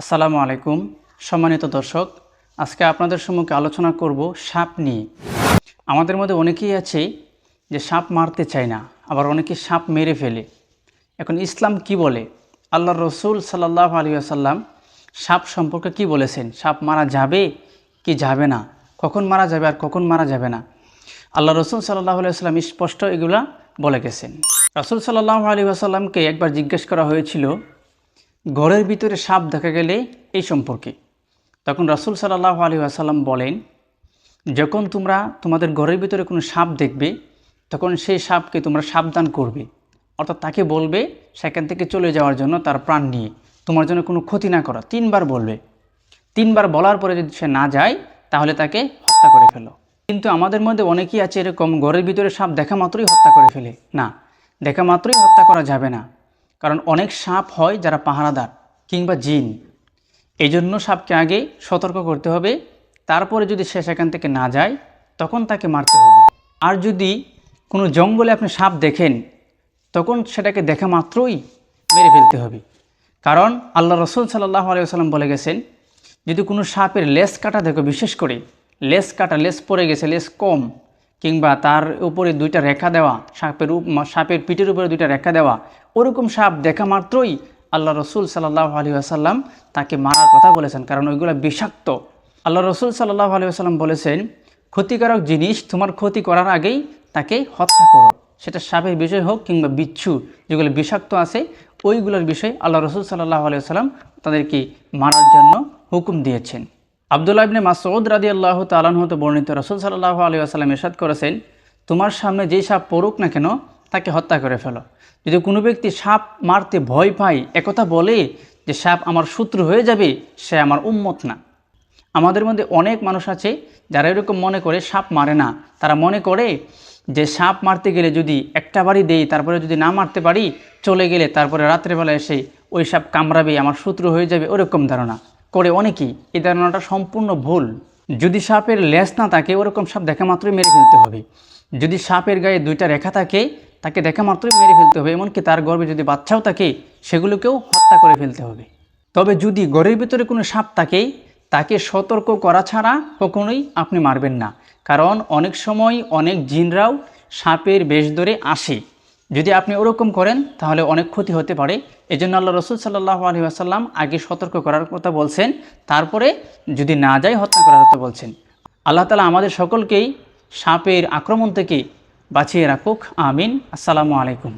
আসসালামু আলাইকুম। সম্মানিত দর্শক, আজকে আপনাদের সম্মুখে আলোচনা করব সাপ নিয়ে। আমাদের মধ্যে অনেকেই আছে যে সাপ মারতে চায় না, আবার অনেকে সাপ মেরে ফেলে। এখন ইসলাম কি বলে? আল্লাহ রসুল সাল্লাহ আলী আসাল্লাম সাপ সম্পর্কে কি বলেছেন? সাপ মারা যাবে কি যাবে না? কখন মারা যাবে আর কখন মারা যাবে না? আল্লাহ রসুল সাল্লাহ আলিয়াল্লাম স্পষ্ট এগুলা বলে গেছেন। রসুল সাল্লাহ আলী আসাল্লামকে একবার জিজ্ঞেস করা হয়েছিল ঘরের ভিতরে সাপ দেখা গেলে এই সম্পর্কে। তখন রাসুল সাল্লাহ আলী আসাল্লাম বলেন, যখন তোমরা তোমাদের ঘরের ভিতরে কোনো সাপ দেখবে, তখন সেই সাপকে তোমরা সাবধান করবে। অর্থাৎ তাকে বলবে, সেখান থেকে চলে যাওয়ার জন্য তার প্রাণ নিয়ে। তোমার জন্য কোনো ক্ষতি না করা। তিনবার বলবে। তিনবার বলার পরে যদি সে না যায়, তাহলে তাকে হত্যা করে ফেলো। কিন্তু আমাদের মধ্যে অনেকেই আছে এরকম, ঘরের ভিতরে সাপ দেখা মাত্রই হত্যা করে ফেলে। না, দেখা মাত্রই হত্যা করা যাবে না। কারণ অনেক সাপ হয় যারা পাহারাদার কিংবা জিন। এই জন্য সাপকে আগে সতর্ক করতে হবে, তারপরে যদি সে সেখান থেকে না যায়, তখন তাকে মারতে হবে। আর যদি কোনো জঙ্গলে আপনি সাপ দেখেন, তখন সেটাকে দেখা মাত্রই মেরে ফেলতে হবে। কারণ আল্লাহ রসুল সাল্লাহ আলিয়াল্লাম বলে গেছেন, যদি কোনো সাপের লেস কাটা দেখো বিশেষ করে লেস কাটা লেস পড়ে গেছে লেস কম কিংবা তার উপরে দুইটা রেখা দেওয়া, সাপের সাপের পিঠের উপরে দুইটা রেখা দেওয়া, ওরকম সাপ দেখা মাত্রই আল্লাহ রসুল সাল্লাহ আলী আসাল্লাম তাকে মারার কথা বলেছেন। কারণ ওইগুলো বিষাক্ত। আল্লাহ রসুল সাল্লাহ আলী আসাল্লাম বলেছেন, ক্ষতিকারক জিনিস তোমার ক্ষতি করার আগেই তাকে হত্যা করো। সেটা সাপের বিষয় হোক কিংবা বিচ্ছু, যেগুলো বিষাক্ত আছে, ওইগুলোর বিষয়ে আল্লাহ রসুল সাল্লাহ আলী আসাল্লাম তাদেরকে মারার জন্য হুকুম দিয়েছেন। আবদুল্লাহ ইবনে মাসউদ রাদি আল্লাহ তালান হতে বর্ণিত রসুল সাল্লাহ আলী আসাল্লাম এরশাদ করেছেন, তোমার সামনে যেই সাপ পড়ুক না কেন, তাকে হত্যা করে ফেলো। যদি কোনো ব্যক্তি সাপ মারতে ভয় পায়, একথা বলে যে সাপ আমার শত্রু হয়ে যাবে, সে আমার উম্মত না। আমাদের মধ্যে অনেক মানুষ আছে, যারা এরকম মনে করে সাপ মারে না। তারা মনে করে যে সাপ মারতে গেলে যদি একটা বাড়ি দেই, তারপরে যদি না মারতে পারি, চলে গেলে তারপরে রাত্রেবেলা এসে ওই সাপ কামড়াবে, আমার শত্রু হয়ে যাবে, ওরকম ধারণা। করে অনেকেই এই ধারণাটা সম্পূর্ণ ভুল। যদি সাপের লেজ না থাকে, ওরকম সাপ দেখা মাত্রই মেরে ফেলতে হবে। যদি সাপের গায়ে দুইটা রেখা থাকে, তাকে দেখা মাত্রই মেরে ফেলতে হবে, এমনকি তার গর্ভে যদি বাচ্চাও থাকে, সেগুলোকেও হত্যা করে ফেলতে হবে। তবে যদি ঘরের ভিতরে কোনো সাপ থাকে, তাকে সতর্ক করা ছাড়া কখনোই আপনি মারবেন না। কারণ অনেক সময় অনেক জিনরাও সাপের বেশ ধরে আসে। যদি আপনি ওরকম করেন, তাহলে অনেক ক্ষতি হতে পারে। এই জন্য আল্লাহ রসুল সাল্লাহ আলী আসাল্লাম আগে সতর্ক করার কথা বলছেন, তারপরে যদি না যায় হত্যা করার কথা বলছেন। আল্লাহ তালা আমাদের সকলকেই সাপের আক্রমণ থেকে বাঁচিয়ে রাখুক। আমিন। আসসালামু আলাইকুম।